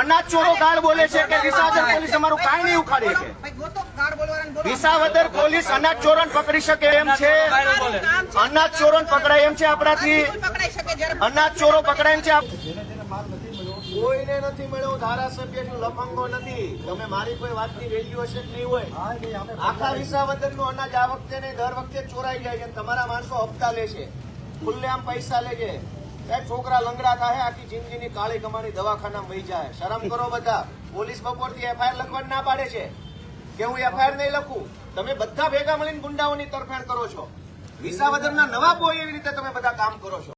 અનાજ ચોરો ગાળ બોલે છે કે વિસાવદર પોલીસ અમારું કાંઈ નહીં ઉખાડી શકે. વિસાવદર પોલીસ અનાજ ચોરોને પકડી શકે એમ છે? અનાજ ચોરોને પકડાય એમ છે આપણાથી? અનાજ ચોરો પકડાય એમ છે કોઈને નથી મળ્યો ધારાસભ્ય છું લફંગો નથી. તમે મારી કોઈ વાતની વેલ્યુ હશે નહીં હોય? આખા વિસાવદરનું અનાજ આ વખતે નહીં દર વખતે ચોરાઈ જાય છે અને તમારા માણસો હપ્તા લે છે. ખુલ્લેઆમ પૈસા લે છે. છોકરા લંગડા થાય આખી જિંદગીની કાળી કમાણી દવાખાના વહી જાય. શરમ કરો બધા. પોલીસ બપોરથી એફઆઈઆર લખવા ના પાડે છે. કે હું એફઆઈઆર નહીં લખું? તમે બધા ભેગા મળીને ગુંડાઓની તરફેણ કરો છો. વિસાવદરના નવા કોઈ એવી રીતે તમે બધા કામ કરો છો.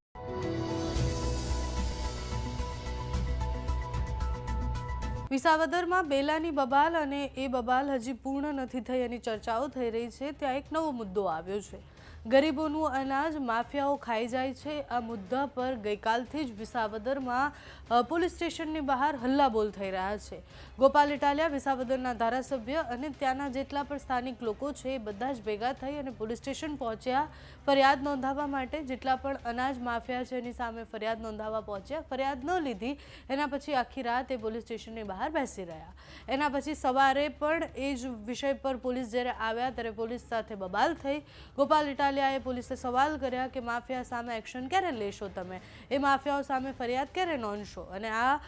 વિસાવદરમાં બેલાની બબાલ અને એ બબાલ હજી પૂર્ણ નથી થઈ એની ચર્ચાઓ થઈ રહી છે. ત્યાં એક નવો મુદ્દો આવ્યો છે. ગરીબોનું અનાજ માફિયાઓ ખાઈ જાય છે. આ મુદ્દા પર ગઈકાલથી જ વિસાવદરમાં પોલીસ સ્ટેશનની બહાર હલ્લાબોલ થઈ રહ્યા છે. ગોપાલ ઇટાલિયા વિસાવદરના ધારાસભ્ય અને ત્યાંના જેટલા પણ સ્થાનિક લોકો છે એ બધા જ ભેગા થઈ અને પોલીસ સ્ટેશન પહોંચ્યા. ફરિયાદ નોંધાવવા માટે જેટલા પણ અનાજ માફિયા છે એની સામે ફરિયાદ નોંધાવવા પહોંચ્યા. ફરિયાદ ન લીધી, એના પછી આખી રાત એ પોલીસ સ્ટેશનની બહાર બેસી રહ્યા. એના પછી સવારે પણ એ જ વિષય પર પોલીસ જ્યારે આવ્યા ત્યારે પોલીસ સાથે બબાલ થઈ. ગોપાલ ઇટાલિયાએ પોલીસે સવાલ કર્યા કે માફિયા સામે એક્શન ક્યારે લેશો તમે? એ માફિયાઓ સામે ફરિયાદ ક્યારે નોંધશો? અને આ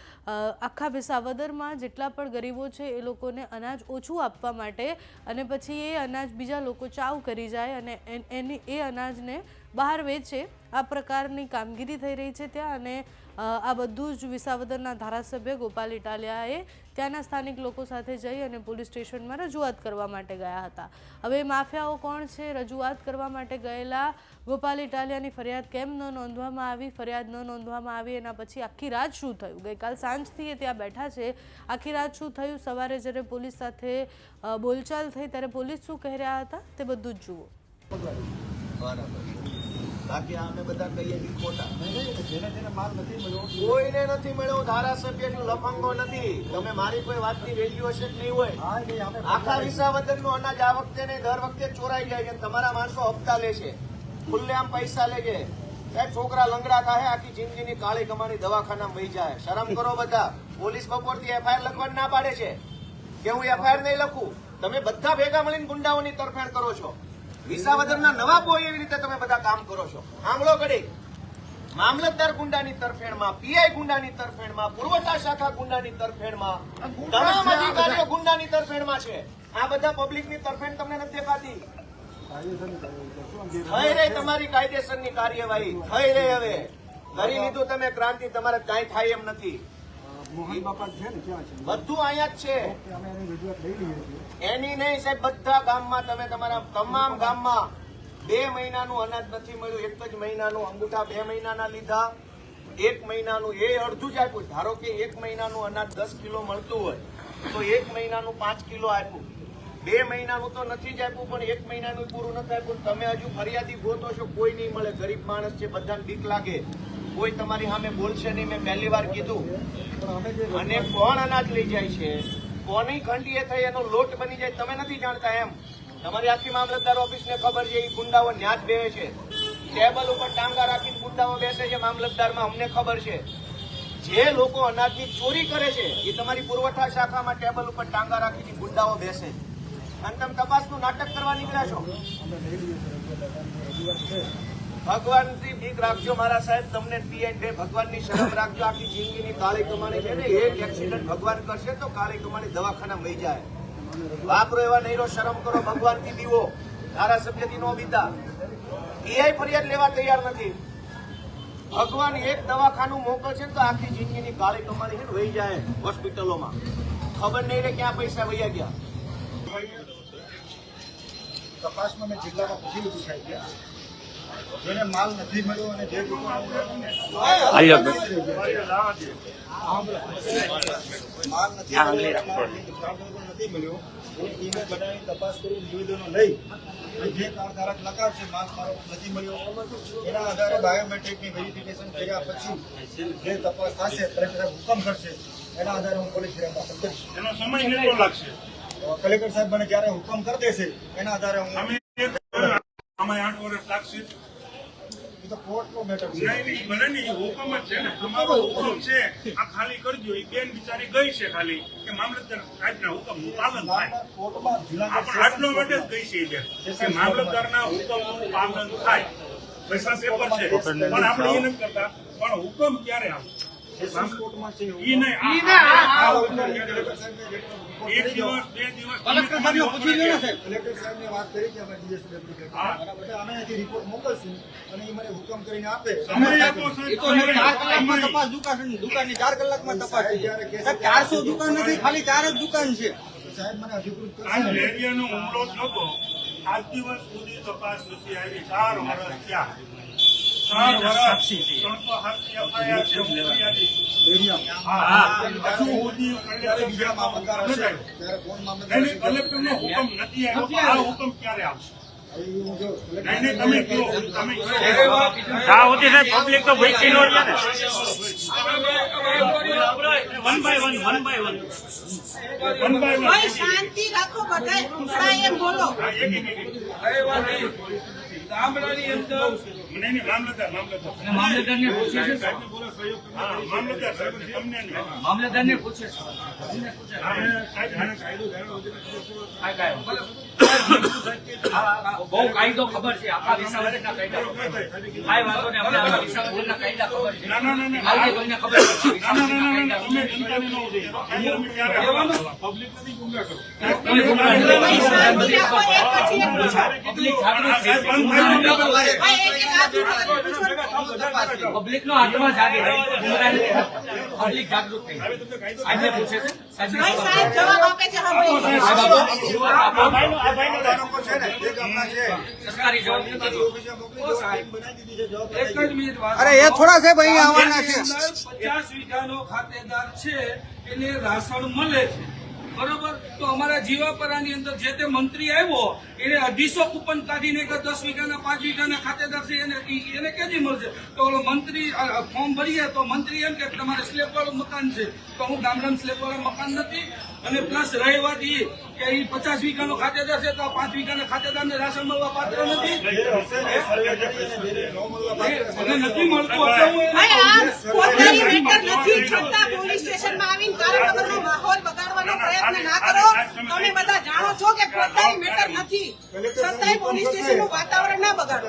આખા વિસાવદરમાં જેટલા પણ ગરીબો છે, એ લોકોને અનાજ ઓછું આપવા માટે અને પછી એ અનાજ બીજા લોકો ચાવ કરી જાય અને એની, એ અનાજને બહાર વેચે. આ પ્રકારની કામગીરી થઈ રહી છે ત્યાં અને આ બધું જ વિસાવદરના ધારાસભ્ય ગોપાલ ઇટાલિયાએ ત્યાંના સ્થાનિક લોકો સાથે જઈ અને પોલીસ સ્ટેશનમાં રજૂઆત કરવા માટે ગયા હતા. હવે માફિયાઓ કોણ છે? રજૂઆત કરવા માટે ગયેલા ગોપાલ ઇટાલિયાની ફરિયાદ કેમ ન નોંધવામાં આવી? ફરિયાદ ન નોંધવામાં આવી એના પછી આખી રાત શું થયું? ગઈકાલ સાંજથી એ ત્યાં બેઠા છે. આખી રાત શું થયું? સવારે જ્યારે પોલીસ સાથે બોલચાલ થઈ ત્યારે પોલીસ શું કહી રહ્યા હતા? તે બધું જ જુઓ. બાકી અમે બધા કહીએ કે ખોટા. કોઈને નથી મળ્યો ધારાસભ્ય લફંગો નથી. તમે મારી કોઈ વાતની વેલ્યુ હશે જ નહીં હોય? આખા વિસાવદરનું અનાજ આ વખતે ને દર વખતે ચોરાઈ જાય છે તમારા માણસો હપ્તા લે છે. ખુલ્લેઆમ પૈસા લે છે. સાહેબ છોકરા લંગડા થાય આખી જિંદગીની કાળી કમાણી દવાખાના વહી જાય. શરમ કરો બધા. પોલીસ બપોરથી એફઆઈઆર લખવાની ના પાડે છે. કે હું એફઆઈઆર નહીં લખું? તમે બધા ભેગા મળીને ગુંડાઓની તરફેણ કરો છો. વિસાવદરના નવાબ હોય એવી રીતે તમે બધા કામ કરો છો. સાંભળો ઘડી. મામલતદાર ગુંડાની તરફેણમાં પીઆઈ ગુંડાની તરફેણમાં પુરવઠા શાખા ગુંડાની તરફેણમાં તમામ અધિકારીઓ ગુંડાની તરફેણમાં છે. આ બધા પબ્લિકની તરફેણ તમને નથી દેખાતી. થઈ રહી તમારી કાયદેસરની કાર્યવાહી. થઈ રહી હવે. કરી લીધું તમે ક્રાંતિ તમારે કાંઈ થાય એમ નથી. મોહન બાપા છે ને ક્યાં છે? બધું અહીંયા જ છે. અમે એની રજૂઆત લઈ લઈએ છીએ. એની નહીં સાહેબ બધા ગામમાં તમે તમારા તમામ ગામમાં બે મહિનાનું અનાજ નથી મળ્યું એક જ મહિનાનું અંગૂઠા બે મહિનાના લીધા એક મહિનાનું એ અડધું જ આપ્યું. ધારો કે એક મહિનાનું અનાજ દસ કિલો મળતું હોય તો એક મહિનાનું પાંચ કિલો આપ્યું. બે મહિનાનું તો નથી જ આપ્યું પણ એક મહિનાનું પૂરું નથી આપ્યું. તમે હજુ ફરિયાદી ગોતો છો કોઈ નહીં મળે. ગરીબ માણસ છે બધાને બીક લાગે. કોઈ તમારી સામે બોલશે નહીં, મેં પહેલી વાર કીધું. અને કોણ અનાજ લઈ જાય છે? કોની ખંડીએ થઈ એનો લોટ બની જાય તમે નથી જાણતા એમ. તમારી આખી મામલતદાર ઓફિસને ખબર છે એ ગુંડાઓ ન્યાજ બેસે છે. ટેબલ ઉપર ટાંગા રાખીને ગુંડાઓ બેસે છે મામલતદારમાં, અમને ખબર છે. જે લોકો અનાજની ચોરી કરે છે એ તમારી પુરવઠા શાખામાં ટેબલ ઉપર ટાંગા રાખીને ગુંડાઓ બેસે છે. અને તમે તપાસનું નાટક કરવા નીકળ્યા છો? ભગવાનથી બીક રાખજો મારા સાહેબ તમને પીએન ડે ભગવાનની શરમ રાખજો આખી જિંદગીની કાળી કમાણી છે. ને એક એક્સિડન્ટ ભગવાન કરશે તો કાળી કમાણી દવાખાના મળી જાય. વાપરો એવા નહીરો શરમ કરો ભગવાનથી દીવો ધારાસભ્યથી નો બીતા. પીઆઈ ફરિયાદ લેવા તૈયાર નથી. ભગવાન એક દવાખાનું મોકલશે તો આખી જિંદગીની કાળી કમાણી છે ને વહી જાય હોસ્પિટલોમાં. ખબર નહીં રે ક્યાં પૈસા વહી ગયા. તપાસમાં મેં જિલ્લામાં પૂછી લીધું સાહેબ જેને માલ નથી મળ્યો અને જે લોકો માલ નથી મળ્યો નથી મળ્યો. બનાવી તપાસ કરી નિવેદનો લઈ. જે કારધારક નકારશે માલ મારો નથી મળ્યો. એના આધારે બાયોમેટ્રિકની વેરિફિકેશન કર્યા પછી જે તપાસ થશે કલેક્ટર હુકમ કરશે એના આધારે હું પોલીસ ફરિયાદ દાખલ કરીશ. એનો સમય કેટલો લાગશે? કલેક્ટર સાહેબ મને જ્યારે હુકમ કરી દેશે એના આધારે હું આમાં આઠ વર્ષ લાગશે. હુકમ છે. ને. હુકમ મામલતદાર હુકમનું પાલન થાય. પૈસા પેપર છે. પણ આપણે એ નથી કરતા. પણ હુકમ ક્યારે આવે દુકાનની ચાર કલાકમાં તપાસ ચારસો દુકાન નથી ખાલી ચાર જ દુકાન છે. સાહેબ મને અધિકૃત કરશે આ ને. લેરિયાનો હુમલો આજ દિવસ સુધી તપાસ નથી આવી ચાર વર્ષ થયા. હુકમ નથી આવ્યો હુકમ ક્યારે આવશે? સુધી સાહેબ પબ્લિક તો ભૂખી નો છે ને. One by one one by one one. શાંતિ રાખો બધા. એમ બોલો. ગામડાની અંદર નહીં, નહીં, મામલતદાર મામલતદાર. મામલતદારને પૂછે છે સાહેબને બોલો સહયોગ કરો. હા, મામલતદાર સાહેબ તમને. મામલતદારને પૂછે છે આને કાયદો આને કાયદો. જાણો બહુ કાયદો ખબર છે. આખા વિસાવદરના કાયદા કાંઈ વાંધો નહીં અમને આખા વિસાવદરના કાયદા ખબર છે. ના ના ના ના. કાલથી તમને ખબર છે. ના ના ના ના ના તમે ચિંતાની ન ઉઠો. અમે ક્યારે આવવાના? પબ્લિક નો હાથમાં જાગે પબ્લિક જાગૃત થઈ આજે પૂછે છે? સાહેબ જવાબ આપે છે લોકો છે ને? જે ગામના છે. સરકારી નથી. અરે એ થોડા સાહેબ અહીંયા આવવાના છે. પચાસ વીઘાનો ખાતેદાર છે એને રાશન મળે છે. બરોબર? તો અમારા જીવાપરાની અંદર જે તે મંત્રી આવ્યો એને અઢીસો કૂપન કાઢીને કે દસ વીઘાના પાંચ વીઘાના ખાતેદાર છે એને એને ક્યાંથી મળશે? તો ઓલો મંત્રી ફોર્મ ભરીએ તો મંત્રી એમ કે તમારે સ્લેબ વાળું મકાન છે. તો હું ગામડામાં સ્લેબ વાળા મકાન નથી અને પ્લસ રહી વાત ઈ કે એ પચાસ વીઘાનો ખાતેદાર છે તો આ પાંચ વીઘાના ખાતેદારને રાશન મળવા પાત્ર નથી? નથી મળતું પોલીસ સ્ટેશનમાં આવીને કારણ વગરનો માહોલ બગાડવાનો પ્રયત્ન ના કરો. તમે બધા જાણો છો કે પોતાની મેટર નથી. સત્તાએ પોલીસ સ્ટેશનનું વાતાવરણ ના બગાડો.